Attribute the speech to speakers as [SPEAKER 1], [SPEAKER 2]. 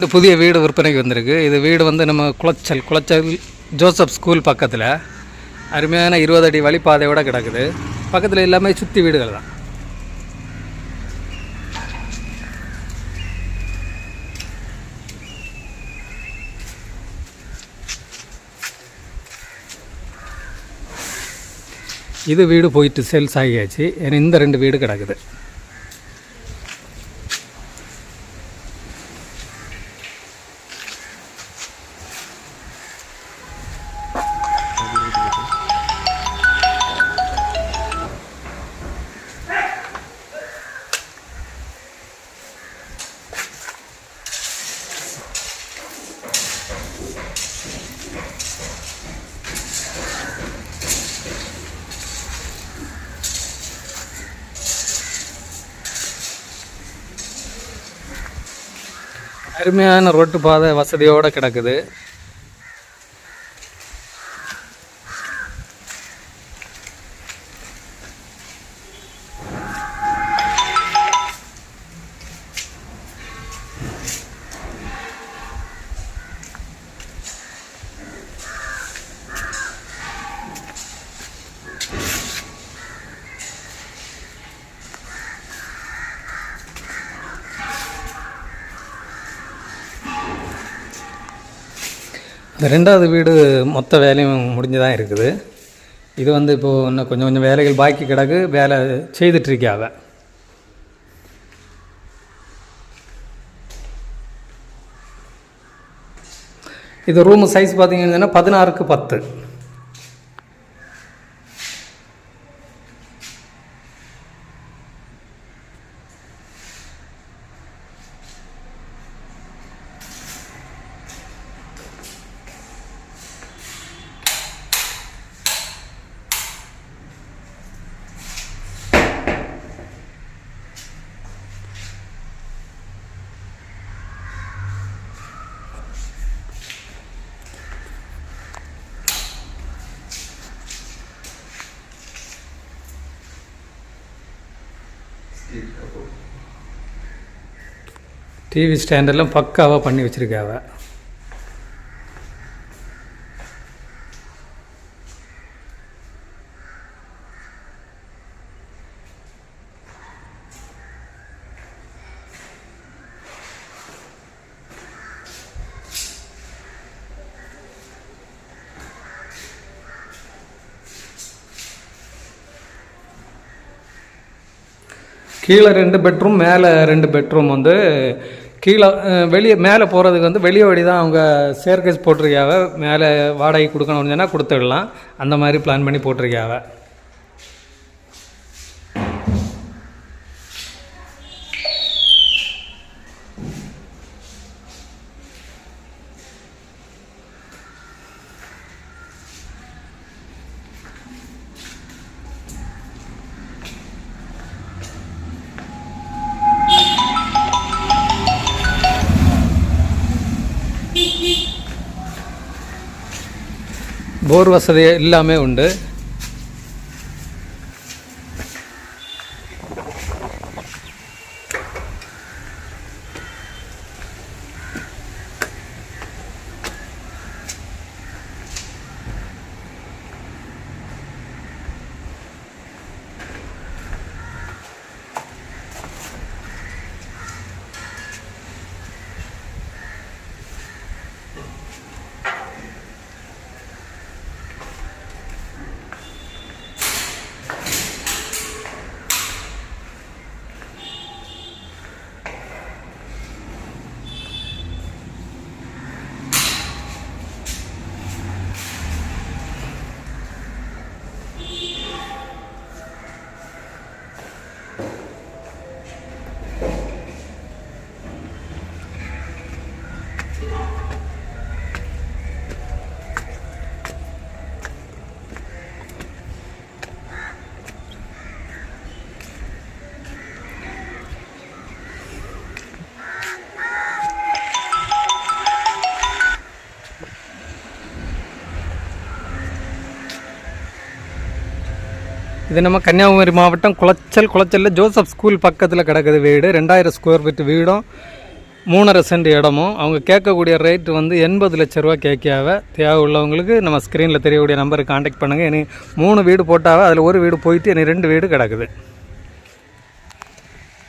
[SPEAKER 1] இது புதிய வீடு விற்பனைக்கு வந்திருக்கு. இது வீடு வந்து நம்ம குளச்சல் குளச்சல் ஜோசப் ஸ்கூல் பக்கத்தில். அருமையான இருபது அடி வழிப்பாதையோட கிடக்குது. பக்கத்தில் எல்லாமே சுற்றி வீடுகள் தான். இது வீடு போயிட்டு சேல்ஸ் ஆகியாச்சு. ஏன்னா இந்த ரெண்டு வீடு கிடக்குது. அருமையான ரோட்டு பாதை வசதியோடு கிடக்குது. இந்த ரெண்டாவது வீடு மொத்த வேலையும் முடிஞ்சு தான் இருக்குது. இது வந்து இப்போது இன்னும் கொஞ்சம் கொஞ்சம் வேலைகள் பாக்கி கிடக்கு. வேலை செய்துட்ருக்காவ இது ரூம் சைஸ் பார்த்தீங்கன்னா பதினாறுக்கு பத்து. டிவி ஸ்டாண்டெல்லாம் பக்காவாக பண்ணி வச்சுருக்காவ. கீழே ரெண்டு பெட்ரூம் மேலே ரெண்டு பெட்ரூம் வந்து கீழே வெளியே மேலே போகிறதுக்கு வந்து வெளியே வழி தான் அவங்க சேர்க்கஸ் போட்டிருக்காவ மேலே வாடகை கொடுக்கணும்னு சொன்னால் கொடுத்துடலாம். அந்த மாதிரி பிளான் பண்ணி போட்டிருக்காவ போர் வசதி எல்லாமே உண்டு. இது நம்ம கன்னியாகுமரி மாவட்டம் குளச்சல். குளச்சலில் ஜோசப் ஸ்கூல் பக்கத்தில் கிடக்குது வீடு. ரெண்டாயிரம் ஸ்கொயர் ஃபீட் வீடும். மூணரை சென்ட் இடமும். அவங்க கேட்கக்கூடிய ரேட்டு வந்து எண்பது லட்ச ரூபா கேட்காவ தேவை உள்ளவங்களுக்கு நம்ம ஸ்க்ரீனில் தெரியக்கூடிய நம்பருக்கு காண்டாக்ட் பண்ணுங்கள் இனி மூணு வீடு போட்டாவே அதில் ஒரு வீடு போயிட்டு இனி ரெண்டு வீடு கிடக்குது.